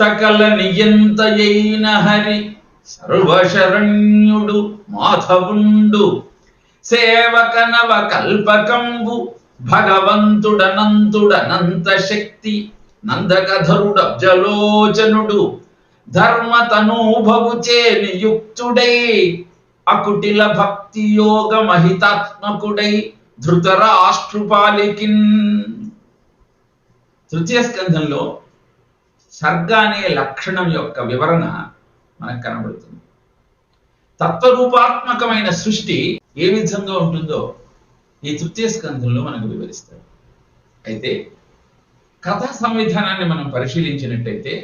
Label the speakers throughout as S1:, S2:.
S1: సకల నియంతయైన హరి సర్వశరణ్యుడు మాధవుండు. సేవకనవ కల్పకంబు భగవంతుడనంతుడనంత శక్తి నందకధరుడబ్జలోచనుడు ధర్మతనూభవుచే నియుక్తుడై అకుటిల భక్తి యోగ మహితాత్మకుడై ధృతరాష్ట్రుపాలికిన్. తృతీయ స్కంధంలో సర్గ అనే లక్షణం యొక్క వివరణ మనకు కనబడుతుంది. తత్వరూపాత్మకమైన సృష్టి ఏ విధంగా ఉంటుందో ఈ తృతీయ స్కంధంలో మనకు వివరిస్తారు అయితే కథా సంవిధానాన్ని మనం పరిశీలించినట్టయితే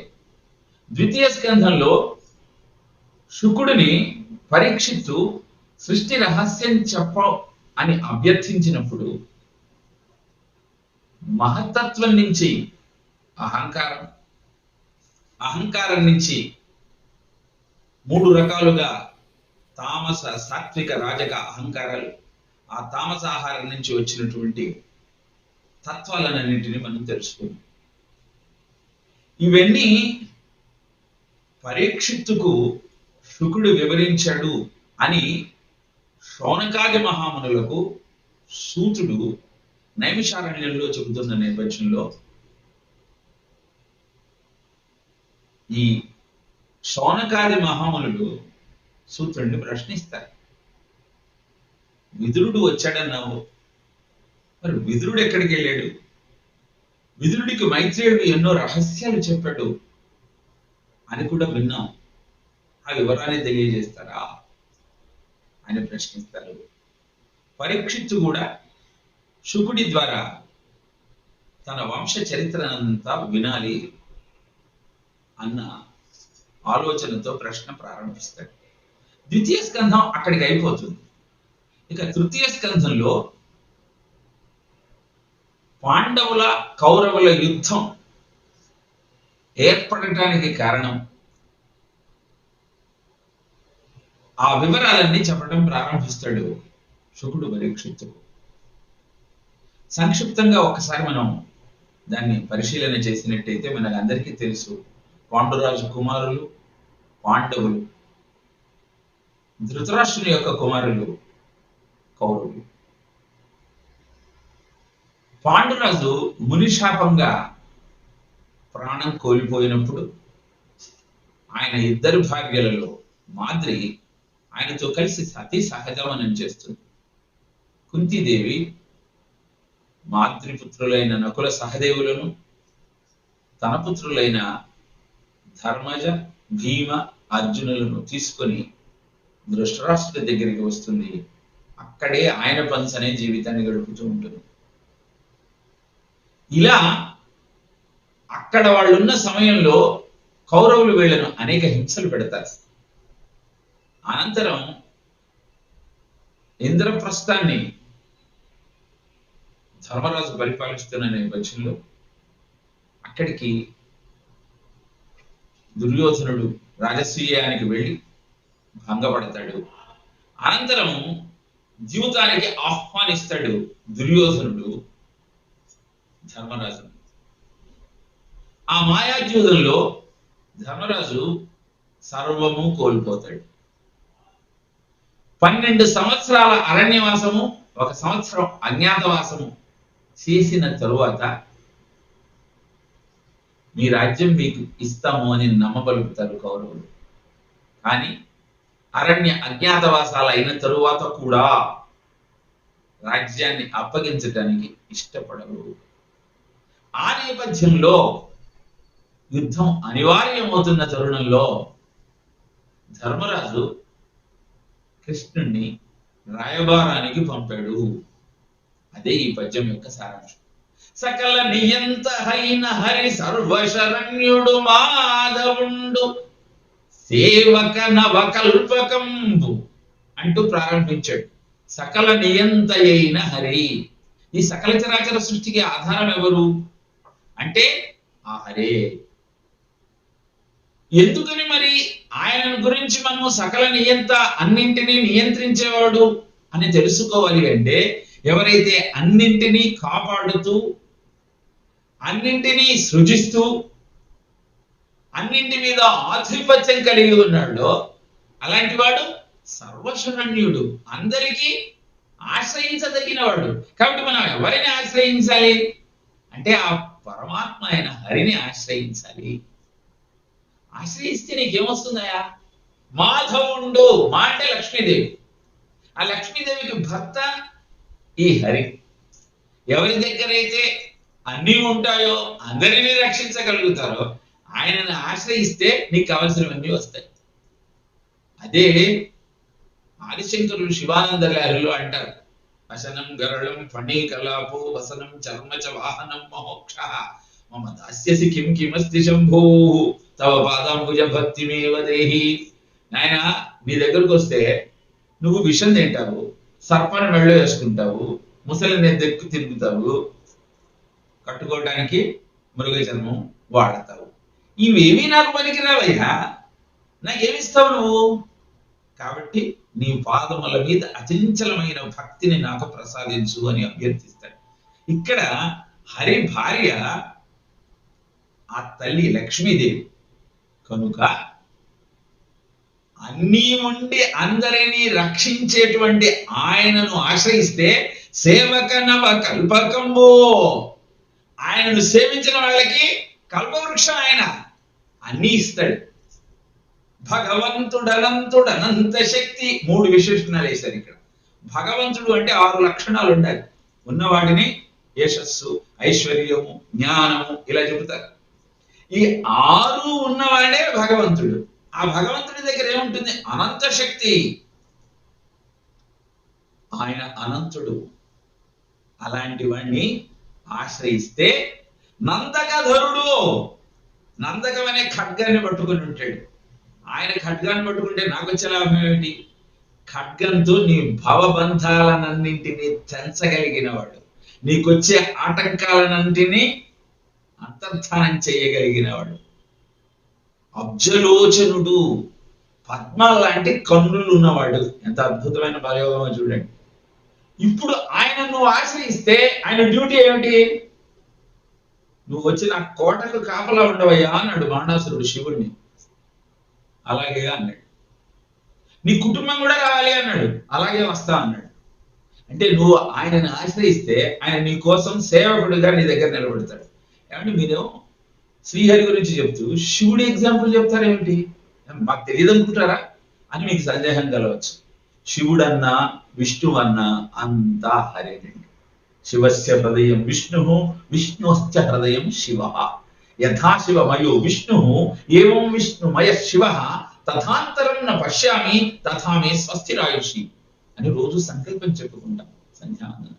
S1: ద్వితీయ స్కంధంలో శుకుడిని పరీక్షిత్తు సృష్టి రహస్యం చెప్ప అని అభ్యర్థించినప్పుడు మహత్తత్వం నుంచి అహంకారం అహంకారం నుంచి మూడు రకాలుగా తామస సాత్విక రాజక అహంకారాలు ఆ తామస ఆహారం నుంచి వచ్చినటువంటి తత్వాలన్నింటినీ మనం తెలుసుకుందాం. ఇవన్నీ పరీక్షిత్తుకు శుకుడు వివరించాడు అని శౌనకాది మహామునులకు సూతుడు నైమిషారణ్యంలో చెబుతున్న నేపథ్యంలో ఈ శోనకాది మహామునులు సూత్రుడిని ప్రశ్నిస్తారు. విదురుడు వచ్చాడన్నావు. మరి విదురుడు ఎక్కడికి వెళ్ళాడు? విదురుడికి మైత్రేయుడు ఎన్నో రహస్యాలు చెప్పాడు అని కూడా విన్నాం. ఆ వివరాన్ని తెలియజేస్తారా? అని ప్రశ్నిస్తారు. పరీక్షిత్తు కూడా శుకుడి ద్వారా తన వంశ చరిత్రనంతా వినాలి. అన్న ఆలోచనతో ప్రశ్న ప్రారంభిస్తాడు. ద్వితీయ స్కంధం అక్కడికి అయిపోతుంది. ఇక తృతీయ స్కంధంలో పాండవుల కౌరవుల యుద్ధం ఏర్పడటానికి కారణం ఆ వివరాలన్నీ చెప్పడం ప్రారంభిస్తాడు శుకుడు పరీక్షిత్తుకు సంక్షిప్తంగా ఒక్కసారి మనం దాన్ని పరిశీలన చేసినట్టయితే మనకు అందరికీ తెలుసు. పాండురాజు కుమారులు పాండవులు. ధృతరాష్ట్రుని యొక్క కుమారులు కౌరవులు. పాండురాజు మునిశాపంగా ప్రాణం కోల్పోయినప్పుడు ఆయన ఇద్దరు భార్యలలో మాద్రి ఆయనతో కలిసి సతీ సహజమనం చేస్తుంది. కుంతీదేవి మాతృపుత్రులైన నకుల సహదేవులను తన పుత్రులైన ధర్మజ భీమ అర్జునులను తీసుకొని దృష్టరాష్ట్ర దగ్గరికి వస్తుంది. అక్కడే ఆయన పంచనే జీవితాన్ని గడుపుతూ ఉంటుంది. ఇలా అక్కడ వాళ్ళున్న సమయంలో కౌరవులు వీళ్ళను అనేక హింసలు పెడతారు. అనంతరం ఇంద్రప్రస్థాన్ని ధర్మరాజు పరిపాలిస్తున్న నేపథ్యంలో అక్కడికి దుర్యోధనుడు రాజస్వీయానికి వెళ్ళి భంగపడతాడు. అనంతరం జీవితానికి ఆహ్వానిస్తాడు దుర్యోధనుడు ధర్మరాజు ఆ మాయాజూదంలో ధర్మరాజు సర్వము కోల్పోతాడు. పన్నెండు సంవత్సరాల అరణ్యవాసము ఒక సంవత్సరం అజ్ఞాతవాసము చేసిన తరువాత మీ రాజ్యం మీకు ఇస్తాము అని నమ్మబలుపుతారు కౌరవులు. కానీ అరణ్య అజ్ఞాతవాసాలు అయిన తరువాత కూడా రాజ్యాన్ని అప్పగించడానికి ఇష్టపడరు. ఆ నేపథ్యంలో యుద్ధం అనివార్యమవుతున్న తరుణంలో ధర్మరాజు కృష్ణుణ్ణి రాయబారానికి పంపాడు. అదే ఈ పద్యం యొక్క సారాంశం. సకల నియంత హైన హరి సర్వశరణ్యుడు మాధవుండు. సేవక నవకల్పకంబు అంటూ ప్రారంభించాడు. సకల నియంత అయిన హరి. ఈ సకల చరాచర సృష్టికి ఆధారం ఎవరు? అంటే ఆ హరే. ఎందుకని మరి ఆయన గురించి మనం సకల నియంత అన్నింటినీ నియంత్రించేవాడు అని తెలుసుకోవాలి అంటే ఎవరైతే అన్నింటినీ కాపాడుతూ అన్నింటినీ సృజిస్తూ అన్నింటి మీద ఆధిపత్యం కలిగి ఉన్నాడు అలాంటి వాడు సర్వశరణ్యుడు. అందరికీ ఆశ్రయించదగినవాడు. కాబట్టి మనం ఎవరిని ఆశ్రయించాలి? అంటే ఆ పరమాత్మ అయిన హరిని ఆశ్రయించాలి. ఆశ్రయిస్తే నీకేమొస్తుందయా మాధవుండు మా అంటే లక్ష్మీదేవి. ఆ లక్ష్మీదేవికి భర్త ఈ హరి. ఎవరి దగ్గర అయితే అన్నీ ఉంటాయో అందరినీ రక్షించగలుగుతారో ఆయనను ఆశ్రయిస్తే నీకు కావలసినవన్నీ వస్తాయి. అదే ఆదిశంకరులు శివానంద లహరిలో అంటారు వసనం గరళం ఫణీకలాపో వసనం చర్మ వాహనం మహోక్ష మమ దాస్యసి కిం కిమస్తి శంభో తవ పాదాంబుజ భక్తిమేవ దేహి. నాయన నీ దగ్గరకు వస్తే నువ్వు విషం తింటావు సర్పాన్ని మెళ్ళో వేసుకుంటావు ముసలిని దెక్కు తిరుగుతావు కట్టుకోవడానికి మృగ చర్మం వాడతావు. ఇవేమీ నాకు పనికిరావయ్యా? నాకేమిస్తావు నువ్వు? కాబట్టి నీ పాదముల మీద అచంచలమైన భక్తిని నాకు ప్రసాదించు అని అభ్యర్థిస్తాడు. ఇక్కడ హరి భార్య ఆ తల్లి లక్ష్మీదేవి. కనుక అన్నీ ఉండి అందరినీ రక్షించేటువంటి ఆయనను ఆశ్రయిస్తే సేవక నవ కల్పకంబో. ఆయనను సేవించిన వాళ్ళకి కల్పవృక్షం ఆయన. అన్నీ ఇస్తాడు. భగవంతుడు అనంతుడు అనంత శక్తి మూడు విశేషణాలు వేశారు ఇక్కడ. భగవంతుడు అంటే ఆరు లక్షణాలు ఉండాలి. ఉన్నవాడిని యశస్సు ఐశ్వర్యము జ్ఞానము ఇలా చెబుతారు. ఈ ఆరు ఉన్నవాడే భగవంతుడు. ఆ భగవంతుడి దగ్గర ఏముంటుంది? అనంత శక్తి ఆయన అనంతుడు. అలాంటి వాణ్ణి ఆశ్రయిస్తే నందకధరుడు నందకం అనే ఖడ్గాన్ని పట్టుకుని ఉంటాడు. ఆయన ఖడ్గాన్ని పట్టుకుంటే నాకు వచ్చే లాభం ఏమిటి? ఖడ్గంతో నీ భవబంధాలనన్నింటినీ తెంచగలిగిన వాడు నీకొచ్చే ఆటంకాలన్నింటినీ అంతర్ధానం చేయగలిగిన వాడు అబ్జలోచనుడు పద్మ లాంటి కన్నులు ఉన్నవాడు ఎంత అద్భుతమైన ప్రయోగమో చూడండి. ఇప్పుడు ఆయన నువ్వు ఆశ్రయిస్తే ఆయన డ్యూటీ ఏమిటి? నువ్వు వచ్చి నా కోటకు కాపలా ఉండవయ్యా అన్నాడు బాణాసురుడు శివుడిని అలాగే అన్నాడు. నీ కుటుంబం కూడా రావాలి అన్నాడు. అలాగే వస్తా అన్నాడు. అంటే నువ్వు ఆయనను ఆశ్రయిస్తే ఆయన నీ కోసం సేవకుడిగా నీ దగ్గర నిలబడతాడు. ఏమంటే మీరు? శ్రీహరి గురించి చెప్తూ శివుడి ఎగ్జాంపుల్ చెప్తారేమిటి? మాకు తెలియదు అనుకుంటారా? అని మీకు సందేహం కలవచ్చు. శివుడన్నా విష్ణువన్నా అంతా హరేనండి శివస్య హృదయం విష్ణు విష్ణుశ్చ హృదయం శివ. యథాశివమయో విష్ణు ఏం విష్ణుమయ శివ. తథాంతరం న పశ్యామి తథా మే స్వస్తిరాయుషి అని రోజు సంకల్పం చెప్పుకుంటాం సంధ్యావందనం.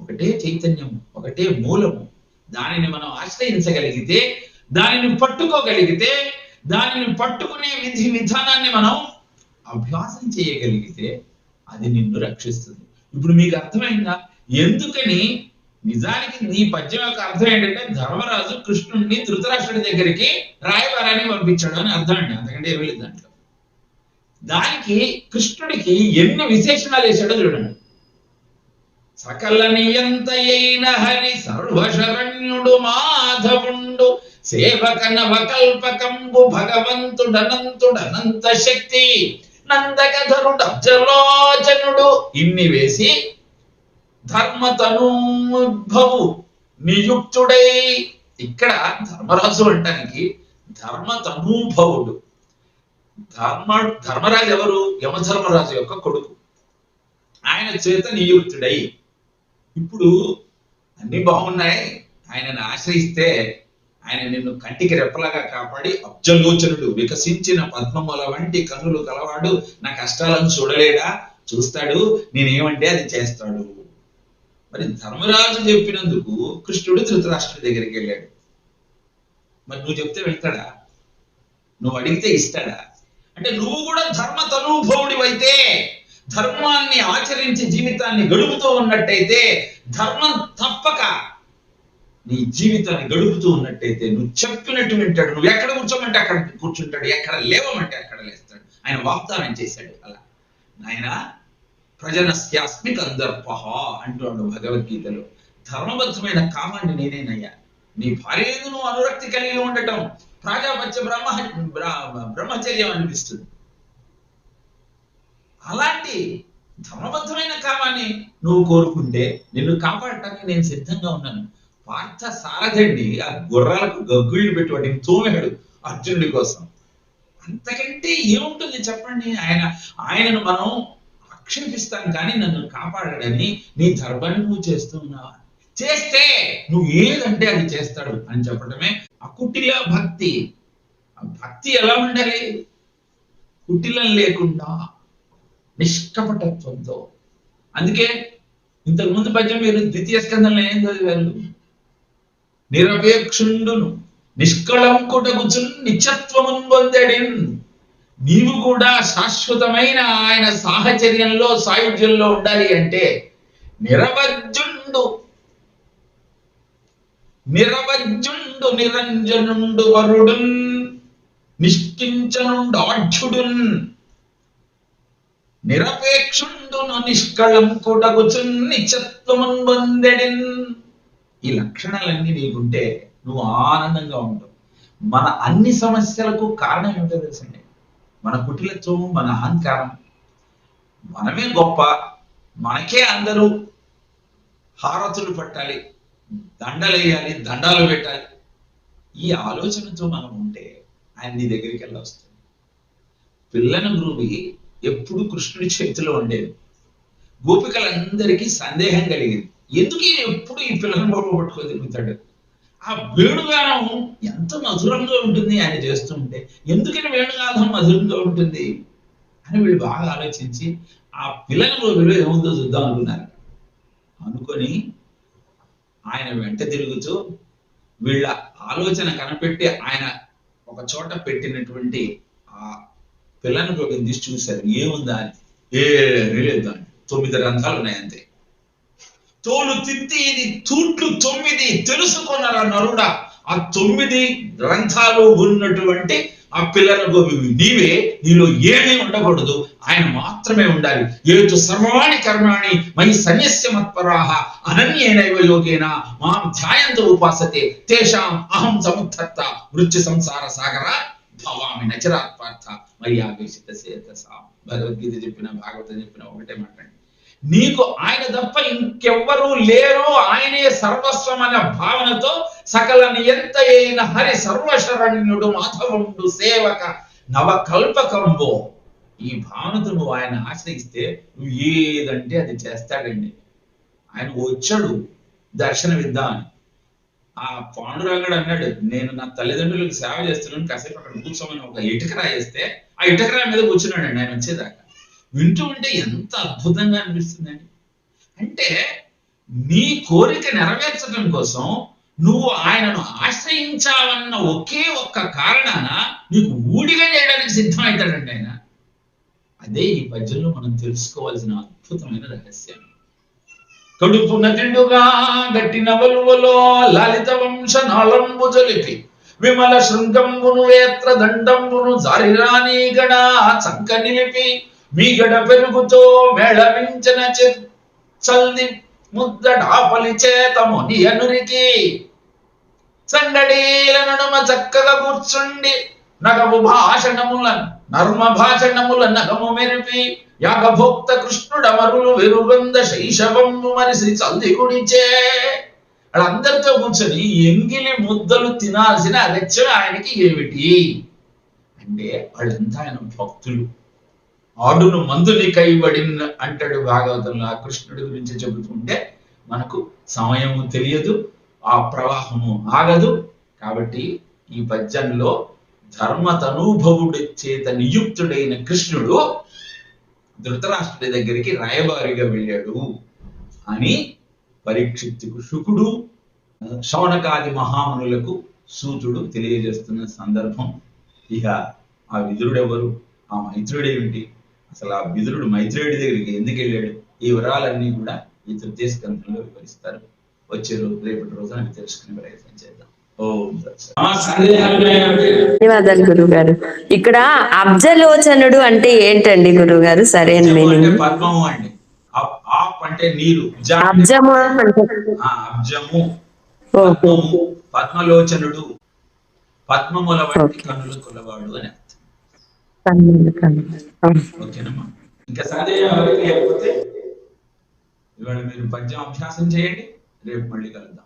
S1: ఒకటే చైతన్యం ఒకటే మూలము దానిని మనం ఆశ్రయించగలిగితే దానిని పట్టుకోగలిగితే దానిని పట్టుకునే విధి విధానాన్ని మనం అభ్యాసం చేయగలిగితే అది నిన్ను రక్షిస్తుంది. ఇప్పుడు మీకు అర్థమైందా? ఎందుకని? నిజానికి నీ పద్యం యొక్క అర్థం ఏంటంటే ధర్మరాజు కృష్ణుడిని ధృతరాష్ట్రుడి దగ్గరికి రాయబారాన్ని పంపించాడు అని అర్థం అండి. అంతకంటే ఏమీ లేదు దాంట్లో. దానికి కృష్ణుడికి ఎన్ని విశేషణాలు వేశాడో చూడండి. సకల నియంతయైన హరి సర్వశరణ్యుడు మాధవుండు సేవక నవకల్పకంబు భగవంతుడనంతుడనంత శక్తి. నందకధరుడు అబ్జలోచనుడు ఇన్ని వేసి ధర్మతనుద్భవు నియుక్తుడై. ఇక్కడ ధర్మరాజు అంటానికి ధర్మతనూభవుడు. ధర్మ ధర్మరాజు ఎవరు యమధర్మరాజు యొక్క కొడుకు. ఆయన చేత నియుక్తుడై. ఇప్పుడు అన్ని బాగున్నాయి. ఆయనను ఆశ్రయిస్తే ఆయన నిన్ను కంటికి రెప్పలాగా కాపాడి అబ్జలోచనుడు వికసించిన పద్మముల వంటి కనులు కలవాడు నా కష్టాలను చూడలేడా? చూస్తాడు. నేనేమంటే అది చేస్తాడు. మరి ధర్మరాజు చెప్పినందుకు కృష్ణుడు ధృతరాష్ట్రుడి దగ్గరికి వెళ్ళాడు. మరి నువ్వు చెప్తే వెళ్తాడా? నువ్వు అడిగితే ఇస్తాడా? అంటే నువ్వు కూడా ధర్మ తనూభవుడివైతే ధర్మాన్ని ఆచరించి జీవితాన్ని గడుపుతూ ఉన్నట్టయితే ధర్మం తప్పక నీ జీవితాన్ని గడుపుతూ ఉన్నట్టయితే నువ్వు చెప్పినట్టు వింటాడు. నువ్వు ఎక్కడ కూర్చోమంటే అక్కడ కూర్చుంటాడు. ఎక్కడ లేవమంటే అక్కడ లేస్తాడు. ఆయన వాగ్దానం చేశాడు. అలా. ఆయన ప్రజనస్యాస్మి కందర్ప అంటున్నాడు భగవద్గీతలో. ధర్మబద్ధమైన కామాన్ని నేనేనయ్యా. నీ భార్యను నువ్వు అనురక్తి కలిగి ఉండటం ప్రాజాపత్య బ్రహ్మ బ్రహ్మచర్యం అనిపిస్తుంది అలాంటి ధర్మబద్ధమైన కామాన్ని నువ్వు కోరుకుంటే నిన్ను కాపాడటానికి నేను సిద్ధంగా ఉన్నాను. పార్థ సారథండి ఆ గుర్రాలకు గగ్గుళ్ళు పెట్టి వాటిని తోమాడు అర్జునుడి కోసం. అంతకంటే ఏముంటుంది చెప్పండి? ఆయన ఆయనను మనం ఆక్షేపిస్తాం కానీ నన్ను కాపాడాడని నీ ధర్మాన్ని నువ్వు చేస్తున్నావు చేస్తే నువ్వు ఏదంటే అది చేస్తాడు అని చెప్పడమే అకుటిల భక్తి. ఆ భక్తి ఎలా ఉండాలి? కుటిలం లేకుండా నిష్కపటత్వంతో. అందుకే ఇంతకు ముందు పద్యం మీరు ద్వితీయ స్కందంలో ఏం చదివారు? నిరపేక్షుండును. నిష్కళంకుటగుచు నిత్యత్వమున్ పొందడిన్. నీవు కూడా శాశ్వతమైన ఆయన సాహచర్యంలో సాయుధ్యంలో ఉండాలి అంటే నిరవజ్జుండు. నిరవజ్జుండు నిరంజనుండు వరుడున్. నిష్కించనుండు ఆఢ్యుడున్. నిరపేక్షుండును నిష్కళంకుటగుచున్ నిత్యత్వమున్ పొందడిన్. ఈ లక్షణాలన్నీ నీకుంటే నువ్వు ఆనందంగా ఉంటావు. మన అన్ని సమస్యలకు కారణం ఏమిటో తెలుసండి? మన కుటిలత్వం మన అహంకారం. మనమే గొప్ప మనకే అందరూ హారతులు పట్టాలి దండలేయాలి దండాలు పెట్టాలి. ఈ ఆలోచనతో మనం ఉంటే ఆయన నీ దగ్గరికి వెళ్ళొస్తుంది పిల్లను గ్రూవి ఎప్పుడు కృష్ణుడి చేతిలో ఉండేది. గోపికలందరికీ సందేహం కలిగింది. ఎందుకే ఎప్పుడు ఈ పిల్లలు బాబు పట్టుకొని తిరుగుతాడు? ఆ వేణుగానం ఎంత మధురంగా ఉంటుంది ఆయన చేస్తుంటే. ఎందుకని వేణుగానం మధురంగా ఉంటుంది? అని వీళ్ళు బాగా ఆలోచించి ఆ పిల్లని గోపిలో ఏముందో చూద్దాం అనుకున్నారు. అనుకొని ఆయన వెంట తిరుగుతూ వీళ్ళ ఆలోచన కనిపెట్టి ఆయన ఒక చోట పెట్టినటువంటి ఆ పిల్లని గోపిని తీసి చూశారు. ఏముందా అని? ఏ లేదు తొమ్మిది రంధ్రాలు ఉన్నాయి అంతే తోలు తిత్తి ఇది తూట్లు తొమ్మిది తెలుసుకున్నారు నరుడ ఆ తొమ్మిది గ్రంథాలు ఉన్నటువంటి ఆ పిల్లల నీవే నీలో ఏమీ ఉండకూడదు ఆయన మాత్రమే ఉండాలి. ఏతు సర్వాణి కర్మాణి మై సన్యస్య మత్పరాహ అనన్యేనైవ యోగేన మాం ధ్యాయంతో ఉపాసతే తేషాం అహం సముద్ధత్త మృత్యు సంసార సాగర భవామి నచరాత్మార్థ మరి ఆవేశిత భగవద్గీత చెప్పిన భాగవతం చెప్పిన ఒకటే మాట్లాడి. నీకు ఆయన తప్ప ఇంకెవ్వరూ లేరు ఆయనే సర్వస్వం అనే భావనతో సకల నియంత అయిన హరి సర్వశరణ్యుడు మాధవుడు సేవక నవకల్పకంబో. ఈ భావనతో నువ్వు ఆయన ఆశ్రయిస్తే నువ్వు ఏదంటే అది చేస్తాడండి. ఆయన వచ్చాడు దర్శనమిద్దామని ఆ పాండురంగడు అన్నాడు నేను నా తల్లిదండ్రులకు సేవ చేస్తున్నాను కాసేపు అక్కడ కూర్చోమని ఒక ఇటుకరా వేస్తే ఆ ఇటుకరా మీద కూర్చున్నాడండి ఆయన వచ్చేదాకా. వింటూ ఉంటే ఎంత అద్భుతంగా అనిపిస్తుందండి. అంటే నీ కోరిక నెరవేర్చడం కోసం నువ్వు ఆయనను ఆశ్రయించావన్న ఒకే ఒక్క కారణాన నీకు ఊడిగా చేయడానికి సిద్ధమవుతాడండి ఆయన. అదే ఈ పద్యంలో మనం తెలుసుకోవాల్సిన అద్భుతమైన రహస్యం. కడుపు నదిండుగా గట్టిన వలువలో లలిత వంశ నాళంబు జలిపి విమల శృంగంబును వేత్ర దండంబును జారిరాని గడ చంక నిలిపి మీగడ పెరుగుతో మేళవించిన చె- చల్ది ముద్దడాపలి చేత ముని అనురికి. సంగడీల నడుమ చక్కగా కూర్చుండి నగము భాషణముల నర్మ భాషణముల నగము మెరిపి యాగభోక్త కృష్ణుడమరులు వెరుగంద శైశవంబు మనిషి చల్ది గుడిచే వాళ్ళందరితో కూర్చొని ఎంగిలి ముద్దలు తినాల్సిన అలక్ష్యం ఆయనకి ఏమిటి? అంటే వాళ్ళంతా ఆయన భక్తులు. ఆడును మందుని కైబడిన అంటాడు భాగవతంలో. ఆ కృష్ణుడి గురించి చెబుతుంటే మనకు సమయము తెలియదు ఆ ప్రవాహము ఆగదు. కాబట్టి ఈ పద్యంలో ధర్మతనూభవుడి చేత నియుక్తుడైన కృష్ణుడు ధృతరాష్ట్రుడి దగ్గరికి రాయబారిగా వెళ్ళాడు అని పరీక్షిత్తుకు శుకుడు శౌనకాది మహామునులకు సూతుడు తెలియజేస్తున్న సందర్భం. ఇక ఆ విదురుడు ఎవరు ఆ మైత్రుడేమిటి? అసలు ఆ విదురుడు మైత్రేయుడి దగ్గరికి ఎందుకు వెళ్ళాడు? ఈ వివరాలన్నీ కూడా ఈ తృతీయ స్కంధంలో వివరిస్తారు. వచ్చే రోజు రేపటి రోజు అవి తెలుసుకునే ప్రయత్నం చేద్దాం.
S2: ధన్యవాదాలు గురువు గారు ఇక్కడ అబ్జలోచనుడు అంటే ఏంటండి గురువు గారు సరైన
S1: అంటే
S2: మీనింగ్.
S1: పద్మము అండి. ఆప్ అంటే నీరు.
S2: అబ్జము
S1: అబ్జము. పద్మలోచనుడు. పద్మముల వంటి. కన్నుల కొలవాడు అని. అర్థం ఇంకా సందేహం ఎవరికి లేకపోతే ఇవాళ మీరు పద్యం అభ్యాసం చేయండి రేపు మళ్ళీ కలుద్దాం.